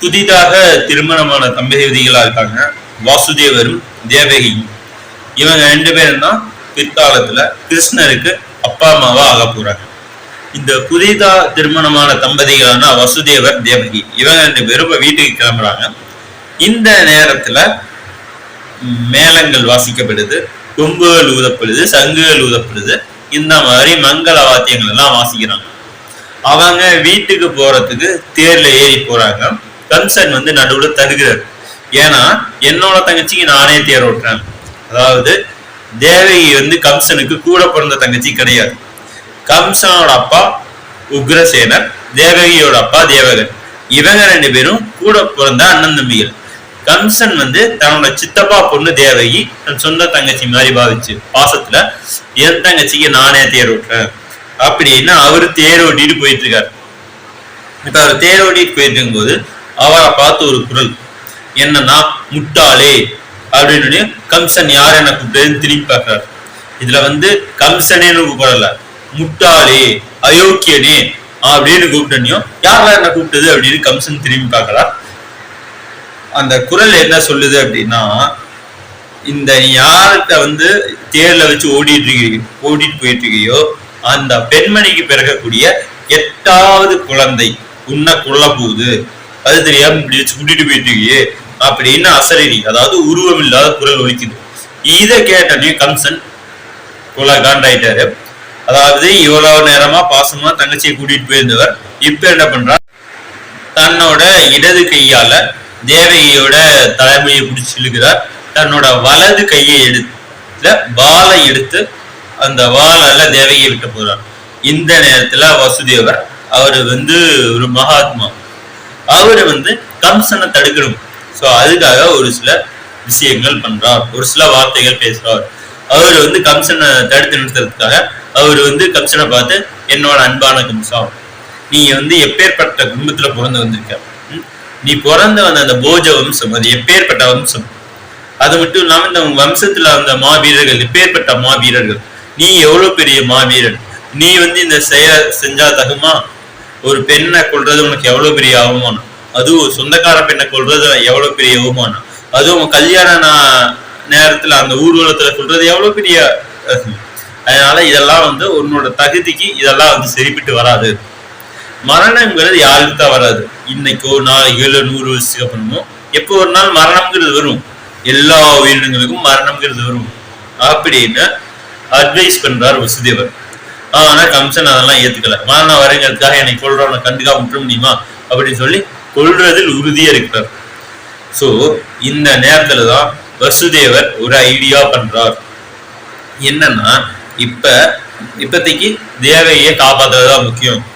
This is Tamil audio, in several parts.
புதிதாக திருமணமான தம்பதிகளா இருக்காங்க. வாசுதேவரும் தேவகியும். இவங்க ரெண்டு பேரும் தான் பிற்காலத்துல கிருஷ்ணருக்கு அப்பா அம்மாவா ஆக போறாங்க. இந்த புதிதா திருமணமான தம்பதிகளான வசுதேவர் தேவகி இவங்க ரெண்டு பேரும் வீட்டுக்கு கிளம்புறாங்க. இந்த நேரத்துல மேளங்கள் வாசிக்கப்படுது கொம்புகள் ஊதப்படுது சங்குகள் ஊதப்படுது. இந்த மாதிரி மங்கள வாத்தியங்கள் எல்லாம் வாசிக்கிறாங்க. அவங்க வீட்டுக்கு போறதுக்கு தேர்ல ஏறி போறாங்க. கம்சன் வந்து நடுவுல தருகிறார். ஏன்னா என்னோட தங்கச்சிக்கு நானே தேர் ஓட்டுறேன் அதாவது தேவகி வந்து கம்சனுக்கு கூட பிறந்த தங்கச்சி கிடையாது. கம்சனோட அப்பா உக்ரசேனர் தேவகியோட அப்பா தேவகன். இவங்க ரெண்டு பேரும் கூட பிறந்த அண்ணன் தம்பிகள். கம்சன் வந்து தன்னோட சித்தப்பா பொண்ணு தேவகி தன் சொந்த தங்கச்சி மாதிரி பாவிச்சு பாசத்துல என் தங்கச்சிக்கு நானே தேர் ஓட்டுறேன் அப்படின்னு அவரு தேர் ஓட்டிட்டு போயிட்டு இருக்காரு இப்ப அவர் தேர் ஓட்டிட்டு போயிட்டு இருக்கும்போது அவரை பார்த்து ஒரு குரல் என்னன்னா முட்டாளே அப்படின்னு கம்சன் யார் என்ன கூப்பிட்டதுன்னு திரும்பி பார்க்கிறார். இதுல வந்து கம்சனேன்னு கூப்பிடல முட்டாளே அயோக்கியனே அப்படின்னு கூப்பிட்டனையும் யாரா என்ன கூப்பிட்டது? அப்படின்னு கம்சன் திரும்பி பார்க்கலாம் அந்த குரல் என்ன சொல்லுது அப்படின்னா இந்த யார்கிட்ட வந்து தேர்ல வச்சு ஓடிட்டு இருக்கீங்க ஓடிட்டு போயிட்டு இருக்கியோ அந்த பெண்மணிக்கு பிறக்கக்கூடிய எட்டாவது குழந்தை உன்னை கொல்ல போகுது. அது தெரியாம இப்படி வச்சு கூட்டிட்டு போயிட்டு அப்படின்னு அசரீரி அதாவது உருவம் இல்லாத குரல் ஒலிக்குது. இதை கேட்டோடனே கம்சன் கொலை காண்டாயிட்டாரு அதாவது இவ்வளவு நேரமா பாசமா தங்கச்சியை கூட்டிட்டு போயிருந்தவர். இப்ப என்ன பண்றார் தன்னோட இடது கையால தேவகியோட தலைமையை பிடிச்சிருக்கிறார் தன்னோட வலது கையை எடுத்து வாளை எடுத்து அந்த வாளால தேவகியை விட்டு போறார். இந்த நேரத்துல வசுதேவர் அவர் வந்து ஒரு மகாத்மா. அவரை வந்து கம்சனை தடுக்கணும். ஸோ அதுக்காக ஒரு சில விஷயங்கள் பண்றார். ஒரு சில வார்த்தைகள் பேசுறார். அவர் வந்து கம்சனை தடுத்து நிறுத்துறதுக்காக அவர் வந்து கம்சனை பார்த்து என்னோட அன்பான கம்சா நீ வந்து எப்பேற்பட்ட குடும்பத்துல பிறந்து வந்திருக்க? நீ பிறந்து வந்த அந்த போஜ வம்சம் அது எப்பேற்பட்ட வம்சம்? அது மட்டும் இல்லாம இந்த வம்சத்துல அந்த மாவீரர்கள் எப்பேற்பட்ட மாவீரர்கள்? நீ எவ்வளவு பெரிய மாவீரன்? நீ வந்து இந்த செயல செஞ்சா தகுமா? ஒரு பெண்ணை கொல்றது உனக்கு எவ்வளவு பெரிய அவமானம்? அதுவும் சொந்தக்கார பெண்ணை கொள்றது எவ்வளவு பெரிய அவமானம்? அதுவும் உன் கல்யாண நேரத்துல அந்த ஊர்வலத்துல சொல்றது எவ்வளவு பெரிய அதனால இதெல்லாம் வந்து உன்னோட தகுதிக்கு இதெல்லாம் வந்து சரிப்பட்டு வராது. மரணங்கிறது யாருக்கு தான் வராது. இன்னைக்கோ நாளைக்கோ இல்லை நூறு வருஷத்துக்கு அப்புறமோ எப்போ ஒரு நாள் மரணம்ங்கிறது வரும். எல்லா உயிரினங்களுக்கும் மரணம்ங்கிறது வரும். அப்படின்னு அட்வைஸ் பண்றார் வசுதேவர். ஆனா கம்சன் அதெல்லாம் ஏத்துக்கல. மரணம் வரங்கிறதுக்காக என்னை கொள்றவனை கண்டுக்காக விட்டுற முடியுமா? அப்படின்னு சொல்லி கொள்றதில் உறுதியா இருக்கிறார். சோ இந்த நேரத்துல தான் வசுதேவர் ஒரு ஐடியா பண்றார். என்னன்னா இப்ப இப்போதைக்கு தேவையை காப்பாத்துறதுதான் முக்கியம்.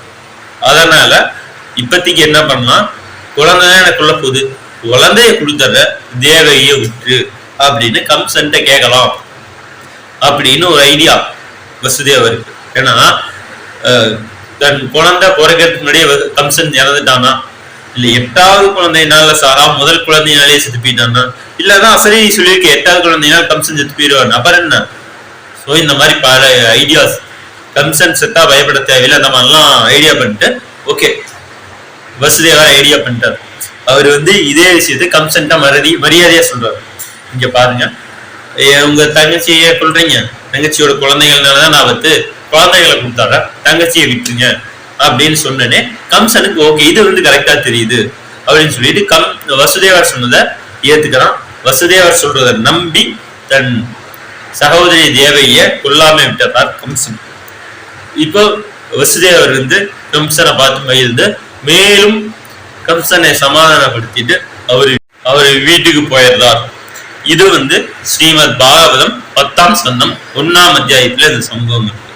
அதனால இப்போதைக்கு என்ன பண்ணலாம்? குழந்தை எனக்குள்ள போகுது குழந்தைய கொடுத்தத தேவையை விட்டு அப்படின்னு கம்சன்ட்ட கேட்கலாம். அப்படின்னு ஒரு ஐடியா வசுதேவருக்கு. ஏன்னா தன் குழந்தை பிறக்கிறதுக்கு முன்னாடியே கம்சன் இறந்துட்டானா? இல்ல எட்டாவது குழந்தைனால சாரா முதல் குழந்தையினாலே செத்து போயிட்டானா இல்லதான் அசரி சொல்லியிருக்க எட்டாவது குழந்தைனால கம்சன் செத்து போயிடுவான் அப்புறம் என்ன? ஸோ இந்த மாதிரி பல ஐடியாஸ் கம்சன் செத்தா பயப்பட தேவையில்லை அந்த மாதிரிலாம் ஐடியா பண்ணிட்டு ஓகே வசுதேவர் ஐடியா பண்ணிட்டார். அவர் வந்து இதே விஷயத்த கம்சன்ட்டா மறதி மரியாதையா சொல்றாரு. இங்க பாருங்க. உங்க தங்கச்சியை கொல்றீங்க? தங்கச்சியோட குழந்தைகள்னாலதான் நான் வந்து குழந்தைகளை கொடுத்தாரா தங்கச்சியை விட்டுருங்க அப்படின்னு சொன்னனே கம்சனுக்கு ஓகே இது வந்து கரெக்டா தெரியுது அப்படின்னு சொல்லிட்டு கம் வசுதேவர் சொன்னதை ஏத்துக்கிறான். வசுதேவர் சொல்றதை நம்பி தன் சகோதரி தேவைய கொல்லாம விட்டார் கம்சன். இப்போ வசுதேவர் வந்து கம்சனை பார்த்து மகிழ்ந்து மேலும் கம்சனை சமாதானப்படுத்திட்டு அவரு அவரு வீட்டுக்கு போயிடுறார். இது வந்து ஸ்ரீமத் பாகவதம் பத்தாம் சந்தம் ஒன்னாம் அத்தியாயத்துல இந்த சம்பவம் இருக்கு.